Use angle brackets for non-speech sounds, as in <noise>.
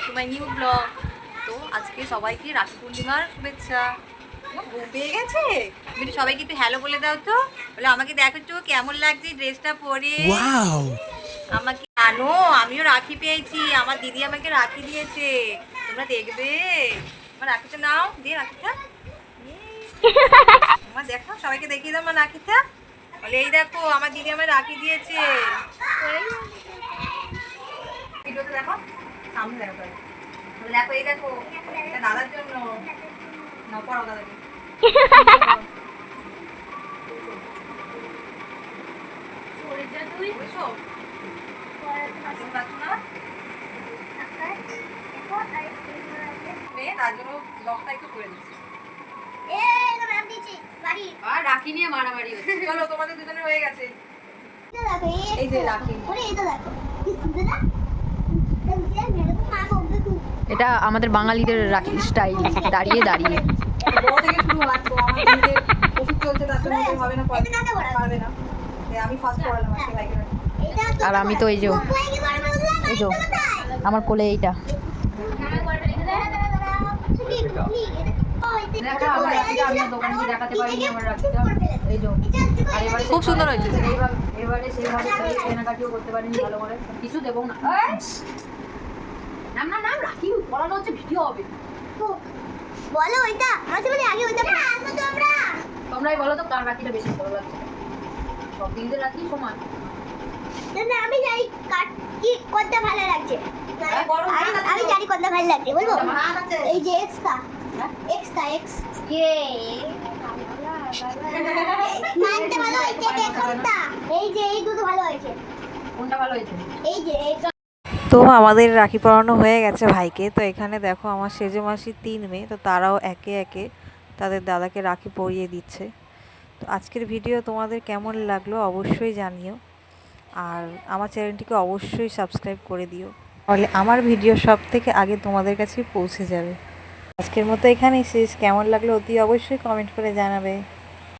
Back to my new blog. তো আজকে সবাইকে রাখি পূর্ণিমার শুভেচ্ছা। ঘুম পেয়ে গেছে? তুমি সবাইকে একটু হ্যালো বলে দাও তো। বলে আমাকে দেখো তো কেমন লাগছে ড্রেসটা পরে? আমাকে জানো আমিও রাখি পেয়েছি। আমার দিদি আমাকে রাখি দিয়েছে। তোমরা দেখবে। আমার রাখিটা নাও দিয়ে রাখিটা। <laughs> আমার দেখো সবাইকে দেখিয়ে দাও আমার রাখিটা। বলে এই দেখো আমার দিদি আমার রাখি দিয়েছে ভিডিওতে দেখো সামনে দেখো দেখো এই দেখো এটা দাদার জন্য। না পড়াও দাদাকে। না? মারামারি চলো তোমাদের দুজনের হয়ে গেছে। এই যে রাখি এটা আমাদের বাঙালিদের রাখি। স্টাইল দাঁড়িয়ে দাঁড়িয়ে বড় থেকে শুরু হয় তো আমার দিদিদের ওষুধ চলছে তার জন্য ওদের হবে না পড়া- পারবে না তাই আমি ফার্স্ট পড়ালাম আজকে ভাইকে রাখি। আর আমি তো এই যে এই যে আমার কোলে এইটা। খুব সুন্দর হয়েছে। এবারে সেভাবে কেনাকাটিও করতে পারিনি ভালো করে। কিছু দেবো না। নাম না নাম রাখি পড়ানো হচ্ছে ভিডিও হবে। বলো ওইটা মাঝে মাঝে আগে ওইটা আসো তোমরা। তোমরাই বলো তো কার রাখিটা বেশি ভালো লাগছে। সব দিদিদের রাখি সমান? না আমি জানি কাট কি কোনটা ভালো লাগছে। আমি- জানি কোনটা ভালো লাগছে বলব? এই যে এক্সটা হ্যাঁ? এক্সটা এক্স। ইয়ে। মানতে ভালো হয়েছে এই যে এই দুটো ভালো হয়েছে। কোনটা ভালো হয়েছে? এই যে তো আমাদের রাখি পরানো হয়ে গেছে ভাইকে। তো এখানে দেখো আমার সেজে মাসি তিন মেয়ে, তো তারাও একে একে তাদের দাদাকে রাখি পরিয়ে দিচ্ছে। তো আজকের ভিডিও তোমাদের কেমন লাগল অবশ্যই জানিও। আর আমার চ্যানেলটিকে অবশ্যই সাবস্ক্রাইব করে দিও। তাহলে আমার ভিডিও সব থেকে আগে তোমাদের কাছে পৌঁছে যাবে। আজকের মতো এখানেই শেষ। কেমন লাগল অতি অবশ্যই কমেন্ট করে জানাবে।